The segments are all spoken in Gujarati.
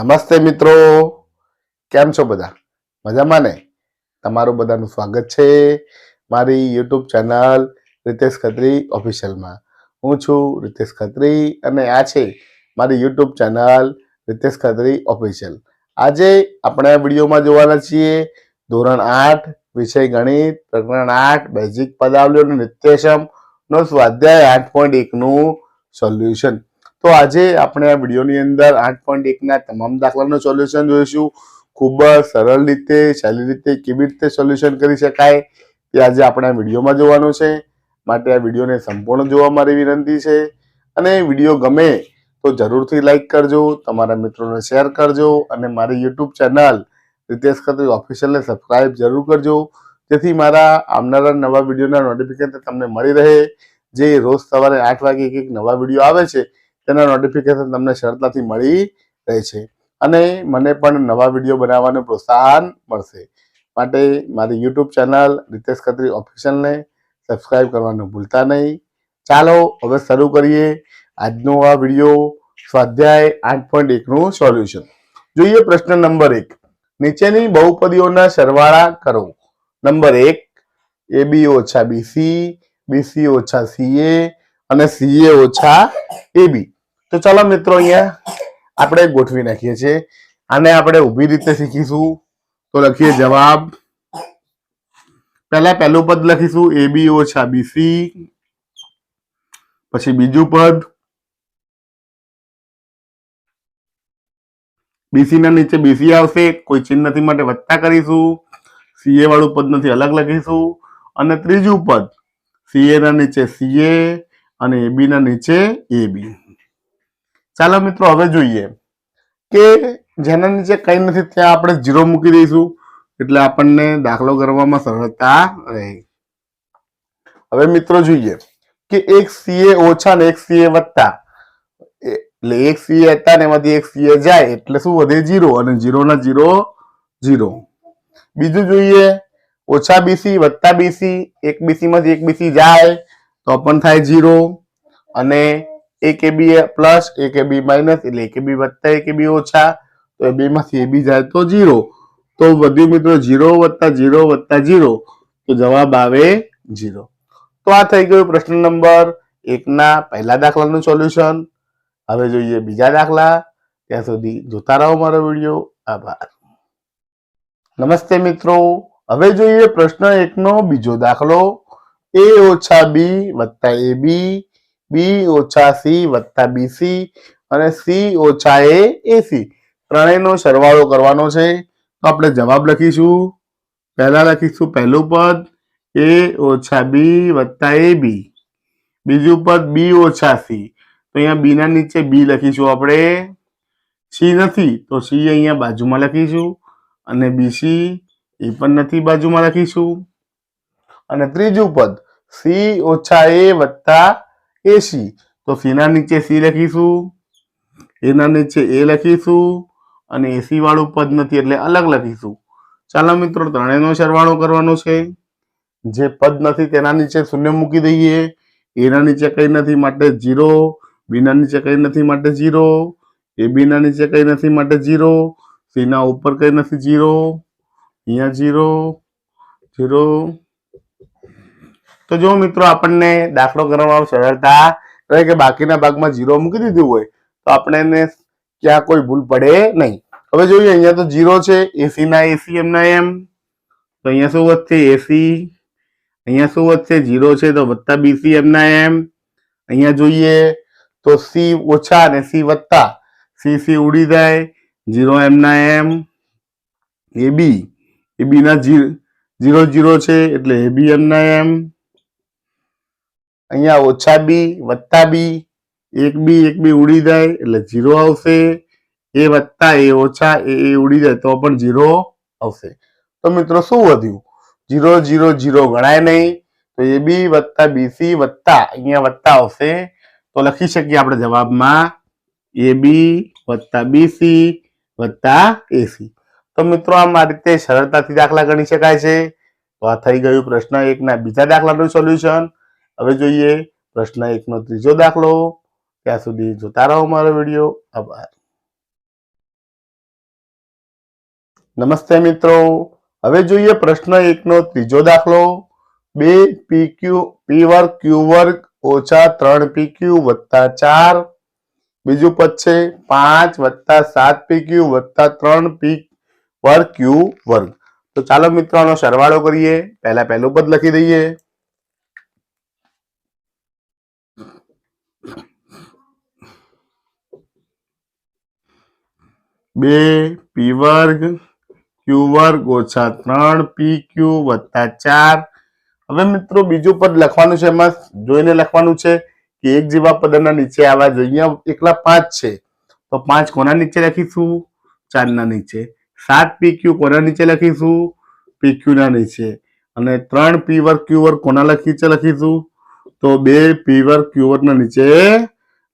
નમસ્તે મિત્રો. કેમ છો બધા? મજામાં ને? તમારું બધાનું સ્વાગત છે મારી યુટ્યુબ ચેનલ રિતેશ ખત્રી ઓફિશિયલમાં. હું છું રિતેશ ખત્રી અને આ છે મારી YouTube channel Ritesh Khatri official. આજે આપણે વિડીયોમાં જોવાના છીએ ધોરણ આઠ, વિષય ગણિત, પ્રકરણ આઠ બેઝિક પદાવલીઓ અને નો સ્વાધ્યાય આઠ પોઈન્ટ એકનું સોલ્યુશન તો આજે આપણે આ વિડીયોની અંદર આઠ પોઈન્ટ એકના તમામ દાખલાનું સોલ્યુશન જોઈશું. ખૂબ જ સરળ રીતે સહેલી રીતે, કેવી રીતે સોલ્યુશન કરી શકાય તે આજે આપણે આ વિડીયોમાં જોવાનું છે. માટે આ વિડીયોને સંપૂર્ણ જોવા મારી વિનંતી છે. અને વીડિયો ગમે તો જરૂરથી લાઈક કરજો, તમારા મિત્રોને શેર કરજો અને મારી યુટ્યુબ ચેનલ રિતેશ ખત્રી ઓફિશિયલને સબસ્ક્રાઈબ જરૂર કરજો. જેથી મારા આવનારા નવા વિડીયોના નોટિફિકેશન તમને મળી રહે. જે રોજ સવારે આઠ વાગે એક એક નવા વીડિયો આવે છે તેના નોટિફિકેશન તમને સરળતાથી મળી રહે છે. અને મને પણ નવા વીડિયો બનાવવાનું પ્રોત્સાહન મળશે. માટે મારી યુટ્યુબ ચેનલ રિતેશ ખત્રી ઓફિશિયલને સબસ્ક્રાઈબ કરવાનું ભૂલતા નહીં. ચાલો હવે શરૂ કરીએ આજનો આ વીડિયો સ્વાધ્યાય આઠ પોઈન્ટ એકનું સોલ્યુશન જોઈએ પ્રશ્ન નંબર એક. નીચેની બહુપદીઓના સરવાળા કરો. નંબર એક એ બી ઓછા બીસી બીસી ઓછા સીએ અને સીએ ઓછા એબી તો ચાલો મિત્રો અહીંયા આપણે ગોઠવી નાખીએ છીએ. આને આપણે ઊભી રીતે શીખીશું. તો લખીએ જવાબ. પહેલા પહેલું પદ લખીશું. એબી ઓછા બીસી પછી બીજું પદ. બીસી ના નીચે બીસી આવશે. કોઈ ચિહ્ન નથી માટે વત્તા કરીશું. સીએ વાળું પદ નથી અલગ લખીશું. અને ત્રીજું પદ. સીએ ના નીચે સીએ અને એબી ના નીચે એબી ચાલો મિત્રો, હવે જોઈએ કે જેના નીચે કઈ નથી, ત્યાં આપણે જીરો મૂકી દઈશું. એટલે આપણને દાખલો કરવામાં સરળતા રહે. હવે મિત્રો, જોઈએ કે એક સીએ ઓછા ને એક સીએ વત્તા એટલે એક સીએ હતા ને એમાંથી એક સીએ જાય, એટલે શું વધે જીરો અને જીરો ના જીરો જીરો બીજું જોઈએ, ઓછા બીસી વત્તા બીસી એક બીસી માંથી એક બીસી જાય. તો પણ થાય જીરો અને એક એ પ્લસ એક એબી માઇનસ એટલે એક એબી વત્તા એક એબી ઓછા, તો એ બે માંથી એ બી જાય તો જીરો તો વધુ મિત્રો જીરો વત્તા જીરો વત્તા જીરો તો જવાબ આવે જીરો તો આ થઈ ગયું પ્રશ્ન નંબર એકના પહેલા દાખલાનું સોલ્યુશન હવે જોઈએ બીજા દાખલા. ત્યાં સુધી જોતા રહો મારો વીડિયો. આભાર. નમસ્તે મિત્રો. હવે જોઈએ પ્રશ્ન એકનો બીજો દાખલો. એ ઓછા બી વત્તા એ બી બી ઓછા સી વત્તા બીસી અને સી ઓછા એ એસી ત્રણેયનો સરવાળો કરવાનો છે. તો આપણે જવાબ લખીશું. પહેલા લખીશું પહેલું પદ એ ઓછા બી વત્તા એ બી બીજું પદ બી ઓછા સી તો અહીંયા બી ના નીચે બી લખીશું આપણે. સી નથી, તો સી અહીંયા બાજુમાં લખીશું. અને બીસી એ પણ નથી બાજુમાં લખીશું. અને ત્રીજું પદ સી ઓછા એ વત્તા એસી તો સીના નીચે સી લખીશું એના નીચે એ લખીશું, અને એસી વાળું પદ નથી એટલે અલગ લખીશું. ચાલો મિત્રો, ત્રણેયનો સરવાળો કરવાનો છે. જે પદ નથી તેના નીચે શૂન્ય મૂકી દઈએ. એના નીચે કંઈ નથી, માટે જીરો બીના નીચે કંઈ નથી, માટે જીરો એ બીના નીચે કંઈ નથી, માટે જીરો સીના ઉપર કંઈ નથી જીરો અહીંયા જીરો જીરો તો જો મિત્રો આપણને દાખલો કરવામાં સરળતા રહે કે બાકીના ભાગમાં જીરો મૂકી દીધું હોય, તો આપણે એને ક્યાં કોઈ ભૂલ પડે નહીં. હવે જોઈએ, અહીંયા તો જીરો છે એસી ના એસી એમના એમ તો અહીંયા શું વધશે? એસી અહીંયા શું વધશે? જીરો છે, તો વત્તા બીસી એમના એમ અહીંયા જોઈએ, તો સી ઓછા અને સી વત્તા. સી સી ઉડી જાય જીરો એમના એમ એ બી એ બી ના જીરો જીરો છે, એટલે એ બી એમના એમ અહીંયા ઓછા બી વત્તા બી એક બી એક બી ઉડી જાય એટલે જીરો આવશે. એ વત્તા એ ઓછા એ એ ઉડી જાય તો પણ જીરો આવશે. તો મિત્રો શું વધ્યું? જીરો જીરો જીરો ગણાય નહીં. તો એ બી વત્તા બીસી વત્તા અહીંયા વત્તા આવશે. તો લખી શકીએ આપણે જવાબમાં એ બી વત્તા બીસી વત્તા એસી તો મિત્રો આમ આ રીતે સરળતાથી દાખલા ગણી શકાય છે. તો આ થઈ ગયું પ્રશ્ન એકના બીજા દાખલાનું સોલ્યુશન. હવે જોઈએ પ્રશ્ન એકનો ત્રીજો દાખલો. ત્યાં સુધી જોતા રહો મારો વીડિયો. આભાર. નમસ્તે મિત્રો. હવે જોઈએ પ્રશ્ન એકનો ત્રીજો દાખલો. બે પી ક્યુ, પી વર્ગ, ક્યુ વર્ગ ઓછા ત્રણ પી ક્યુ વત્તા ચાર. બીજું પદ છે પાંચ વત્તા સાત પી ક્યુ વત્તા ત્રણ પી વર્ગ, ક્યુ વર્ગ. તો ચાલો મિત્રો આનો સરવાળો કરીએ. પહેલા પહેલું પદ લખી દઈએ. બે, પી વર્ગ, ક્યુ વર્ગ ઓછા ત્રણ, પી ક્યુ વત્તા ચાર. હવે મિત્રો બીજું પદ લખવાનું છે, એમાં જોઈને લખવાનું છે કે એક જેવા પદના નીચે આવા જોઈએ એકલા પાંચ છે. તો પાંચ કોના નીચે લખીશું? ચારના નીચે. સાત પી ક્યુ કોના નીચે લખીશું? પી ક્યુ ના નીચે. અને ત્રણ પી વર્ગ ક્યુ વર્ગ કોના નીચે લખીશું? તો બે પી વર્ગ ક્યુ વર્ગના નીચે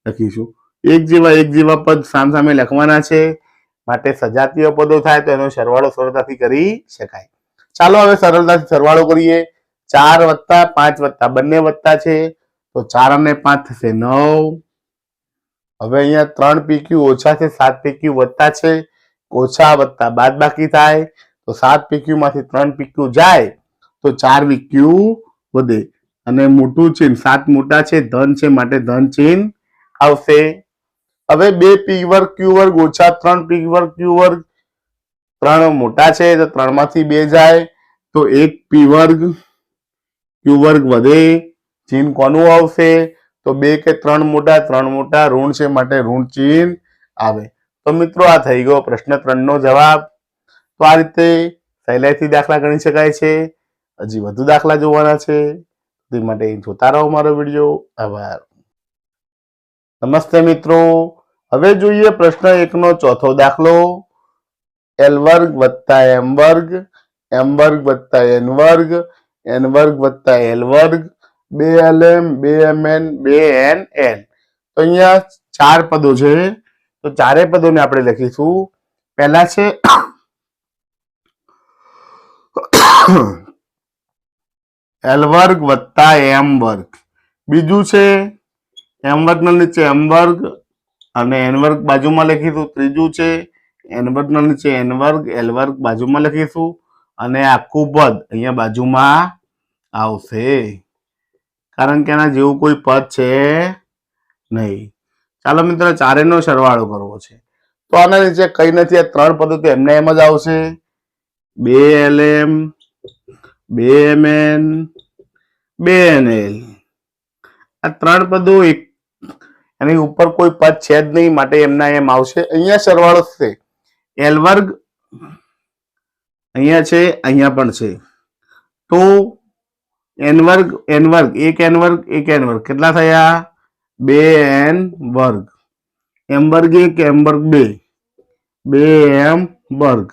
લખીશું. એક જેવા એક જેવા પદ સામ સામે લખવાના છે. માટે સજાતીય પદો થાય તો એનો સરવાળો સરળતાથી કરી શકાય. ચાલો હવે સરળતાથી સરવાળો કરીએ. ચાર વત્તા પાંચ વત્તા, બંને વત્તા છે. તો ચાર અને પાંચ થશે નવ. હવે અહીંયા ત્રણ પીક્યુ ઓછા છે, સાત પીક્યુ વત્તા છે. ઓછા વત્તા બાદ બાકી થાય. તો સાત પીક્યુ માંથી ત્રણ પીક્યુ જાય તો ચાર વિક્યુ વધે. અને મોટું ચિહ્ન, સાત મોટા છે, ધન છે, માટે ધન ચિહ્ન આવશે. હવે બે પી વર્ગ ક્યુ વર્ગ ઓછા ત્રણ પી વર્ગ ક્યુ વર્ગ. ત્રણ મોટા છે તો ત્રણમાંથી બે જાય. તો એક પી વર્ગ ક્યુ વર્ગ વધે. ચિહ્ન કોનું આવશે? તો બે કે ત્રણ મોટા ત્રણ મોટા ઋણ છે માટે ઋણ ચિહ્ન આવે. તો મિત્રો આ થઈ ગયો પ્રશ્ન ત્રણ નો જવાબ. તો આ રીતે સહેલાઈથી દાખલા ગણી શકાય છે. હજી વધુ દાખલા જોવાના છે. તે માટે જોતા રહો મારો વીડિયો. આભાર. નમસ્તે મિત્રો. હવે જોઈએ પ્રશ્ન એકનો ચોથો દાખલો. એલ વર્ગ વત્તા એમ વર્ગ એમ વર્ગ વત્તા એન વર્ગ એન વર્ગ વત્તા એલ વર્ગ, બે એલ એમ બે એમ એન બે એન એન તો અહીંયા ચાર પદો છે. તો ચારે પદોને આપણે લખીશું. પહેલા છે એલ વર્ગ વત્તા એમ વર્ગ. બીજું છે એમ વર્ગના નીચે હેમવર્ગ અને એનવર્ગ બાજુમાં લખીશું. ત્રીજું છે એનવર્ગના નીચે એનવર્ગ એલવર્ગ એલ વર્ગ બાજુમાં લખીશું. અને આખું પદ અહીંયા બાજુમાં આવશે. કારણ કે આના જેવું કોઈ પદ છે નહીં. ચાલો મિત્રો ચારેનો સરવાળો કરવો છે. તો આના નીચે કઈ નથી. આ ત્રણ પદો તો એમને એમ જ આવશે. બે એલ એમ બે એમ એન બે એન એલ આ ત્રણ પદો એક એની ઉપર કોઈ પદ છે જ નહીં, માટે એમના એમ આવશે. અહીંયા સરવાળો થશે એલ વર્ગ અહીંયા છે, અહીંયા પણ છે. તો એન વર્ગ એન વર્ગ, એક એન વર્ગ, એક એન વર્ગ. કેટલા થયા? બે એન વર્ગ. એમ વર્ગ એક એમ વર્ગ બે. બે એમ વર્ગ.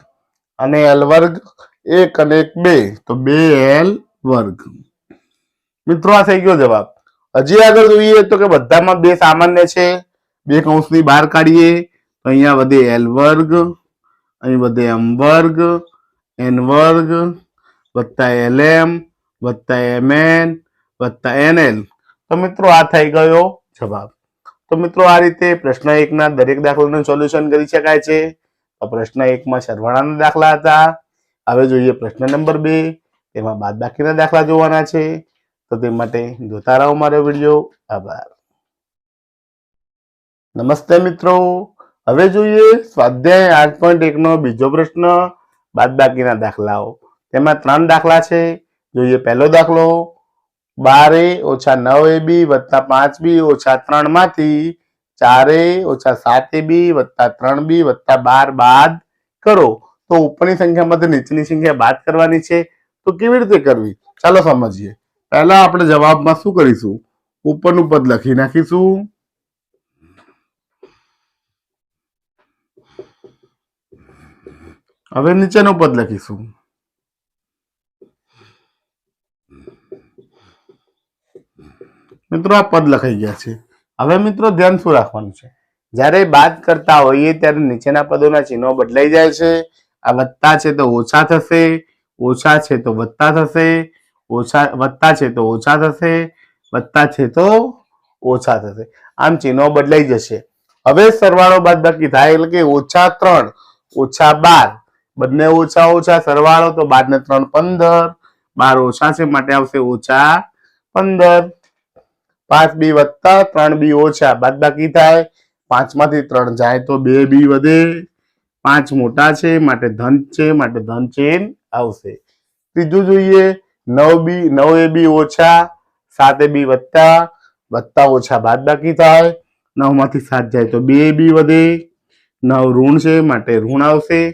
અને એલ વર્ગ એક અને એક બે. તો બે એલ વર્ગ. મિત્રો, આ થઈ ગયો જવાબ. હજી આગળ જોઈએ તો કે બધામાં બે સામાન્ય છે. બે કૌંસની બહાર કાઢીએ તો અહીંયા વધે એલ વર્ગ, અહીં વધે એમ વર્ગ એન વર્ગ, વત્તા એલ એમ વત્તા એમ એન વત્તા એન એલ તો મિત્રો આ થઈ ગયો જવાબ. તો મિત્રો આ રીતે પ્રશ્ન એકના દરેક દાખલાનું સોલ્યુશન કરી શકાય છે. તો પ્રશ્ન એકમાં સરવાળાના દાખલા હતા. હવે જોઈએ પ્રશ્ન નંબર બે. તેમાં બાદબાકીના દાખલા જોવાના છે. તો તે માટે જોતા રહો મારો વીડિયો આભાર. નમસ્તે મિત્રો. હવે જોઈએ સ્વાધ્યાય આઠ પોઈન્ટ એકનો બીજો પ્રશ્ન, બાદબાકીના દાખલાઓ. તેમાં ત્રણ દાખલા છે. જોઈએ પહેલો દાખલો, બાર એ ઓછા નવ એ બી વત્તા પાંચ બી ઓછા ત્રણમાંથી ચાર ઓછા સાત એ બી વત્તા ત્રણ બી વત્તા બાર બાદ કરો. તો ઉપરની સંખ્યામાંથી નીચેની સંખ્યા બાદ કરવાની છે. તો કેવી રીતે કરવી? ચાલો સમજીએ. પહેલા આપણે જવાબમાં શું કરીશું? ઉપરનું પદ લખી નાખીશું. હવે નીચેનું પદ લખીશું. મિત્રો, આ પદ લખાઈ ગયા છે. હવે મિત્રો, ધ્યાન શું રાખવાનું છે? જ્યારે બાદ કરતા હોઈએ ત્યારે નીચેના પદોના ચિહ્નો બદલાઈ જાય છે. આ વત્તા છે તો ઓછા થશે. ઓછા છે તો વત્તા થશે. ઓછા, વધતા છે તો ઓછા થશે, વધતા છે તો ઓછા થશે. આમ ચિહ્નો બદલાઈ જશે. હવે સરવાળો બાદ બાકી થાય એટલે કે ઓછા ત્રણ, ઓછા બાર. બંને ઓછા ઓછા સરવાળો તો બાર ને ત્રણ પંદર. બાર ઓછા છે, માટે આવશે ઓછા પંદર. પાંચ બી વત્તા ત્રણ બી ઓછા. બાદ બાકી થાય પાંચમાંથી ત્રણ જાય તો બે બી વધે. પાંચ મોટા છે, માટે ધન છે, માટે ધન ચેન આવશે. ત્રીજું જોઈએ નવ બી, નવ એ બી ઓછા, સાત એ બી વત્તા વત્તા ઓછા બાદ બાકી થાય. નવમાંથી સાત જાય તો બે બી વધે. નવ ઋણ છે, માટે ઋણ આવશે.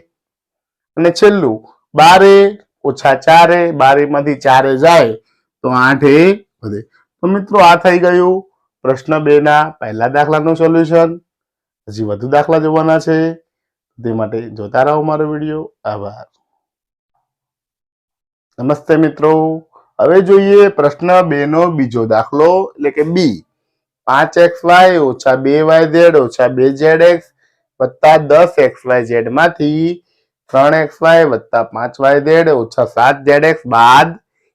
અને છેલ્લું, બારે ઓછા ચારે બારે માંથી ચારે જાય તો આઠ વધે. તો મિત્રો, આ થઈ ગયું પ્રશ્ન બે ના પહેલા દાખલાનું સોલ્યુશન. હજી વધુ દાખલા જોવાના છે. તે માટે જોતા રહો મારો વીડિયો. આભાર. નમસ્તે મિત્રો. હવે જોઈએ પ્રશ્ન બે નો બીજો દાખલો, એટલે કે બી પાંચ એક્સ વાય ઓછા બે વાય ઝેડ ઓછા બે ઝેડ એક્સ વત્તા દસ એક્સ વાય ઝેડમાંથી ત્રણ એક્સ વાય વત્તા પાંચ વાય ઝેડ ઓછા સાત ઝેડ એક્સ બાદ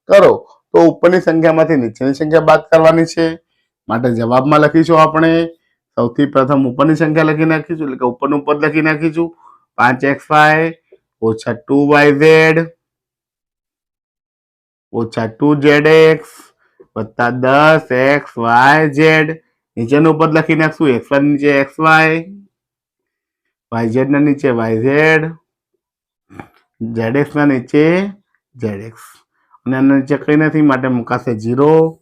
કરો. તો ઉપરની સંખ્યામાંથી નીચેની સંખ્યા બાદ કરવાની છે. માટે જવાબમાં લખીશું આપણે. સૌથી પ્રથમ ઉપરની સંખ્યા લખી નાખીશું, એટલે કે ઉપરનું પદ લખી નાખીશું. પાંચ એક્સ વાય ઓછા ટુ વાય ઝેડ ઓછા ટુ ઝેડ એક્સ વત્તા દસ એક્સ વાય ઝેડ. નીચેનું પદ લખી નાખશું એક્સ વાય નીચે એક્સ વાય. વાય ઝેડ ના નીચે વાય ઝેડ. ઝેડ એક્સ ના નીચે ઝેડ એક્સ. અને એના નીચે કઈ નથી, માટે મુકાશે જીરો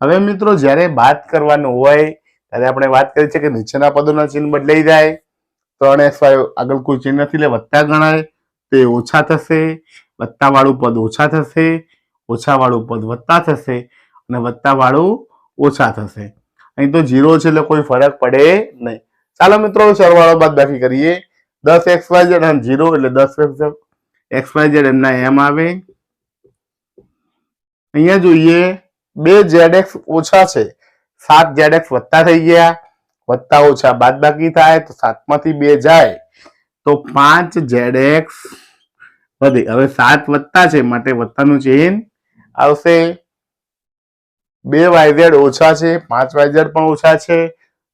હવે મિત્રો, જ્યારે વાત કરવાનું હોય, ત્યારે આપણે વાત કરી છે કે નીચેના પદોના ચિહ્ન બદલાઈ જાય. ત્રણ એક્સ વાય આગળ કોઈ ચિહ્ન નથી, એટલે વત્તા ગણાય, તે ઓછા થશે. વત્તા વાળું પદ ઓછા થશે. ઓછા વાળું પદ વત્તા થશે અને વત્તા વાળું ઓછા થશે. અહીં તો જીરો છે એટલે કોઈ ફરક પડે નહીં. ચાલો મિત્રો, સરવાળો બાદ બાકી કરીએ. દસ એક્સ વાય ઝેડ અને જીરો એટલે દસ એક્સ વાય ઝેડ એમના એમ આવે. અહીંયા જોઈએ, બે ઝેડ ઓછા છે. સાત ઝેડ વત્તા થઈ ગયા. વત્તા ઓછા બાદ બાકી થાય તો સાતમાંથી બે જાય. તો પાંચ ઝેડ વધે. હવે સાત વત્તા છે, માટે વત્તાનું ચેન આવશે. બે વાયઝેડ ઓછા છે, પાંચ વાયઝેડ પણ ઓછા છે.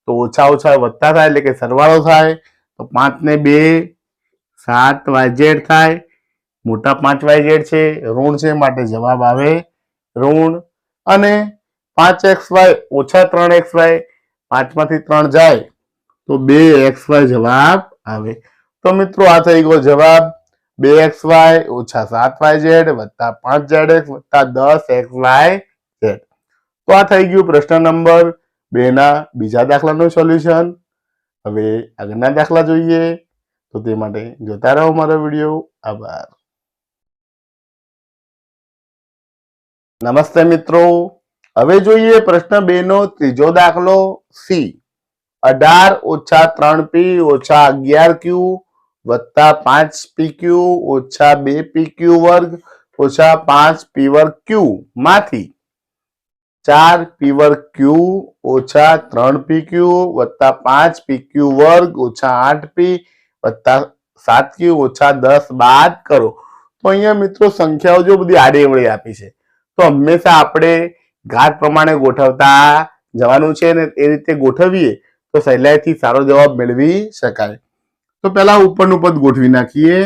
તો ઓછા ઓછા વધતા થાય એટલે કે સરવાળો થાય. તો પાંચ ને બે, સાત વાયઝેડ થાય. મોટા પાંચ વાયઝેડ છે, ઋણ છે માટે જવાબ આવે ઋણ. અને પાંચ એક્સ વાય ઓછા ત્રણ એક્સ વાય, પાંચમાંથી ત્રણ જાય. તો બે એક્સ વાય જવાબ આવે. તો મિત્રો આ થઈ ગયો જવાબ. બે એક્સ વાય ઓછા સાત વાય ઝેડ વત્તા પાંચ ઝેડ એક્સ વત્તા દસ એક્સ વાય ઝેડ. તો આ થઈ ગયું પ્રશ્ન નંબર બે ના બીજા દાખલાનું સોલ્યુશન. હવે આગળના દાખલા જોઈએ. તો તે માટે જોતા રહો મારો વીડિયો. આભાર. નમસ્તે મિત્રો. હવે જોઈએ પ્રશ્ન બે નો ત્રીજો દાખલો સી. અઢાર ઓછા ત્રણ પી ઓછા અગિયાર ક્યુ વત્તા પાંચ પી ક્યુ ઓછા બે પી ક્યુ વર્ગ ઓછા પાંચ પી વર્ગ ક્યુ માંથી ચાર પી વર્ગ ક્યુ ઓછા ત્રણ પી ક્યુ વત્તા પાંચ પી ક્યુ વર્ગ ઓછા આઠ પી વત્તા સાત ક્યુ ઓછા દસ બાદ કરો. તો અહીંયા મિત્રો સંખ્યાઓ જો બધી આડેવડી આપી છે. તો હંમેશા આપણે ઘાત પ્રમાણે ગોઠવતા જવાનું છે ને એ રીતે ગોઠવીએ તો સહેલાઈથી સારો જવાબ મેળવી શકાય. તો પહેલા ઉપરનું પદ ગોઠવી નાખીએ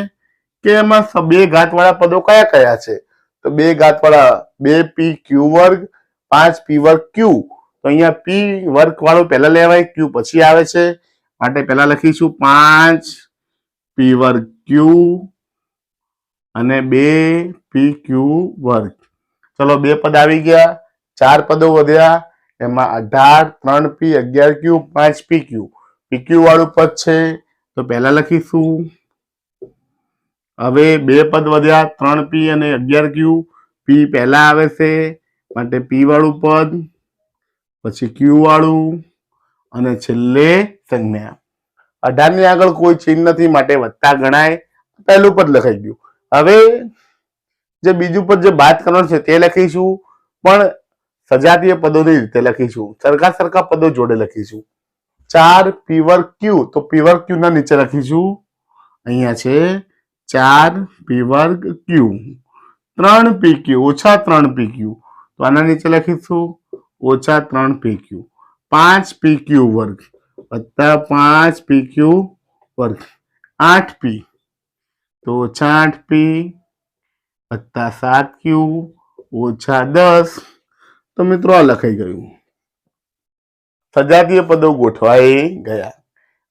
કે એમાં બે ઘાતવાળા પદો કયા કયા છે? તો બે ઘાતવાળા બે પી ક્યુ વર્ગ, પાંચ પી વર્ગ ક્યુ તો અહીંયા પી વર્ગ વાળું પહેલા લેવાય ક્યુ પછી આવે છે. માટે પહેલા લખીશું પાંચ પી વર્ગ ક્યુ અને બે પી ક્યુ વર્ગ. ચલો બે પદ આવી ગયા. ચાર પદો વધ્યા. એમાં અઢાર, ત્રણ પી અગિયાર ક્યુ પાંચ પી ક્યુ પી ક્યુ વાળું પદ છે. તો પહેલા લખીશું. હવે બે પદ વધ્યા, ત્રણ પી અને અગિયાર ક્યુ. પી પહેલા આવે છે, માટે પી વાળું પદ, પછી ક્યુ વાળું, અને છેલ્લે સંજ્ઞા. અઢારની આગળ કોઈ ચિહ્ન નથી, માટે વધતા ગણાય. પહેલું પદ લખાઈ ગયું. હવે જે બીજું પદ જે બાદ કરવાનું છે, તે લખીશું. પણ સજાતીય પદોની રીતે લખીશું. સરખા સરખા પદો જોડે લખીશું. ચાર પીવર ક્યુ તો પીવર ક્યુ ના નીચે લખીશું અહીંયા છે ચાર પી વર્ગ ક્યુ ત્રણ પી ક્યુ ઓછા ત્રણ પી ક્યુ તો આના નીચે લખીશું. ઓછા ત્રણ પી ક્યુ પાંચ પી ક્યુ વર્ગ. વત્તા પાંચ પી ક્યુ વર્ગ. આઠ પી તો ઓછા આઠ પી વત્તા સાત ક્યુ ઓછા દસ. તો મિત્રો આ લખાઈ ગયું. સજાતીય પદો ગોઠવાઈ ગયા.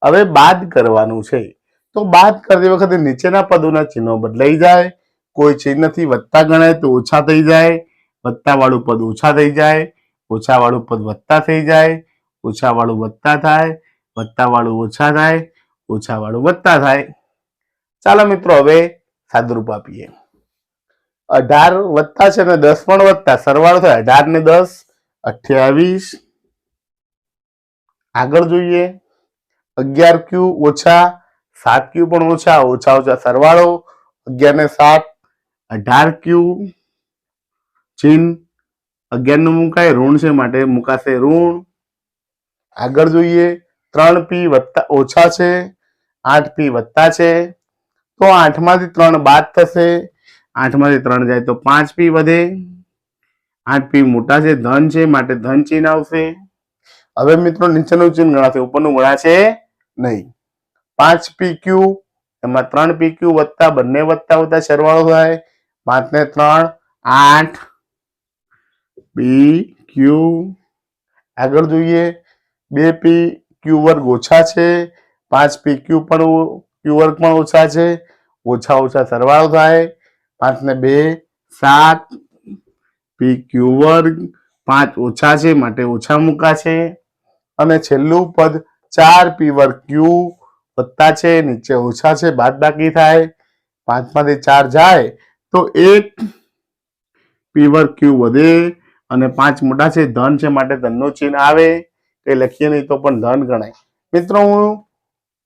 હવે બાદ કરવાનું છે. તો બાદ કરતી વખતે નીચેના પદોના ચિહ્નો બદલાઈ જાય. કોઈ ચિહ્નથી વધતા ગણાય તો ઓછા થઈ જાય. વત્તા વાળું પદ ઓછા થઈ જાય. ઓછા વાળું પદ વધતા થઈ જાય. ઓછા વાળું વત્તા થાય. વત્તા વાળું ઓછા થાય. ઓછા વાળું વત્તા થાય. ચાલો મિત્રો, હવે સાદુરૂપ આપીએ. અઢાર વધતા છે ને દસ પણ વધતા. સરવાળો થાય. અઢાર ને દસ, અઠ્યાવીસ આગળ જોઈએ. અગિયાર ક્યુ ઓછા સાત ક્યુ પણ ઓછા ઓછા ઓછા સરવાળો. અગિયાર ને સાત, અઢાર ક્યુ ચિહ્ન. અગિયારનું મુકાય, ઋણ છે માટે મુકાશે ઋણ. આગળ જોઈએ. ત્રણ પી વત્તા ઓછા છે, આઠ પી વત્તા છે. તો આઠમાંથી ત્રણ બાદ થશે. આઠમાંથી ત્રણ જાય તો પાંચ પી વધે. આઠ પી મોટા છે, ધન છે, માટે ધન ચિહ્ન આવશે. હવે મિત્રો નીચેનું ચિહ્ન ગણાશે, ઉપરનું ગણાશે નહીં. પાંચ પી ક્યુ, એમાં ત્રણ પી ક્યુ બંને વત્તા વત્તા સરવાળો થાય. પાંચ ને ત્રણ, આઠ પી ક્યુ. આગળ જોઈએ, બે પી ક્યુ વર્ગ ઓછા છે, પાંચ પી ક્યુ પણ ક્યુ વર્ગ પણ ઓછા છે, ઓછા ઓછા સરવાળો થાય. પાંચ ને બે, સાત, પી ક્યુ વર્ગ, પાંચ ઓછા છે, માટે ઓછા મૂકા છે અને છેલ્લું પદ ચાર પી વર્ગ ક્યુ વત્તા છે, નીચે ઓછા છે બાદ બાકી થાય, પાંચમાંથી ચાર જાય, તો એક પી વર્ગ ક્યુ વધે અને પાંચ મોટા છે, ધન છે, માટે ધનનું ચિહ્ન આવે એ લખીએ નહીં તો પણ ધન ગણાય. મિત્રો, હું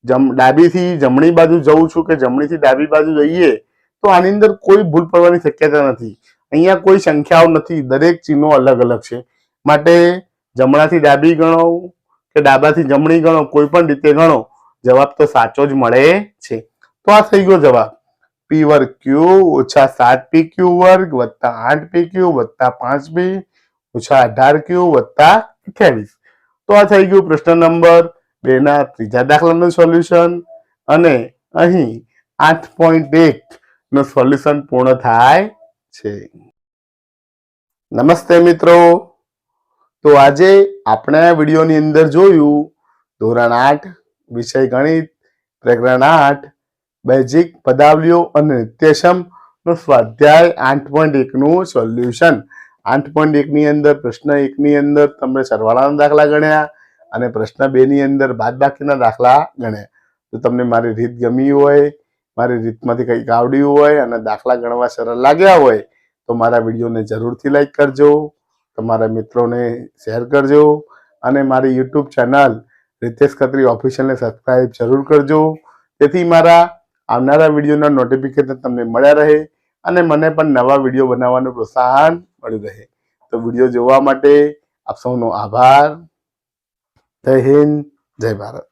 જમ, ડાબીથી જમણી બાજુ જઉં છું કે જમણીથી ડાબી બાજુ જઈએ, તો આની અંદર કોઈ ભૂલ પડવાની શક્યતા નથી. અહીંયા કોઈ સંખ્યાઓ નથી, દરેક ચિહ્નો અલગ અલગ છે. માટે જમણાથી ડાબી ગણો કે ડાબાથી જમણી ગણો, કોઈ પણ રીતે ગણો, જવાબ તો સાચો જ મળે છે. તો આ થઈ ગયો જવાબ. પી વર્ગ ક્યુ ઓછા સાત પી ક્યુ વર્ગ વત્તા આઠ પી ક્યુ વત્તા પાંચ પી ઓછા અઢાર ક્યુ વત્તા અઠ્યાવીસ. તો આ થઈ ગયું પ્રશ્ન નંબર બે ના ત્રીજા દાખલાનું સોલ્યુશન અને અહીં આઠ પોઈન્ટ એક નું સોલ્યુશન પૂર્ણ થાય છે. નમસ્તે મિત્રો. તો આજે આપણે વિડીયોની અંદર જોયું ધોરણ આઠ, વિષય ગણિત, પ્રકરણ આઠ, બેઝિક, પદાવલીઓ અને નિત્યશમ નો સ્વાધ્યાય આઠ પોઈન્ટ એકનું સોલ્યુશન. આઠ પોઈન્ટ એકની અંદર, પ્રશ્ન એકની અંદર તમે સરવાળાના દાખલા ગણ્યા અને પ્રશ્ન બેની અંદર બાદબાકીના દાખલા ગણ્યા. તો તમને મારી રીત ગમી હોય, મારી રીતમાંથી કંઈક આવડ્યું હોય અને દાખલા ગણવા સરળ લાગ્યા હોય, તો મારા વિડીયોને જરૂરથી લાઈક કરજો. તમારા મિત્રોને શેર કરજો અને મારી યુટ્યુબ ચેનલ રિતેશ ખત્રી ઓફિશિયલને સબસ્ક્રાઈબ જરૂર કરજો. તેથી મારા આવનારા વિડીયોના નોટિફિકેશન તમને મળ્યા રહે અને મને પણ નવા વીડિયો બનાવવાનું પ્રોત્સાહન મળ્યું રહે. તો વીડિયો જોવા માટે આપ સૌનો આભાર. જય હિન્દ, જય ભારત.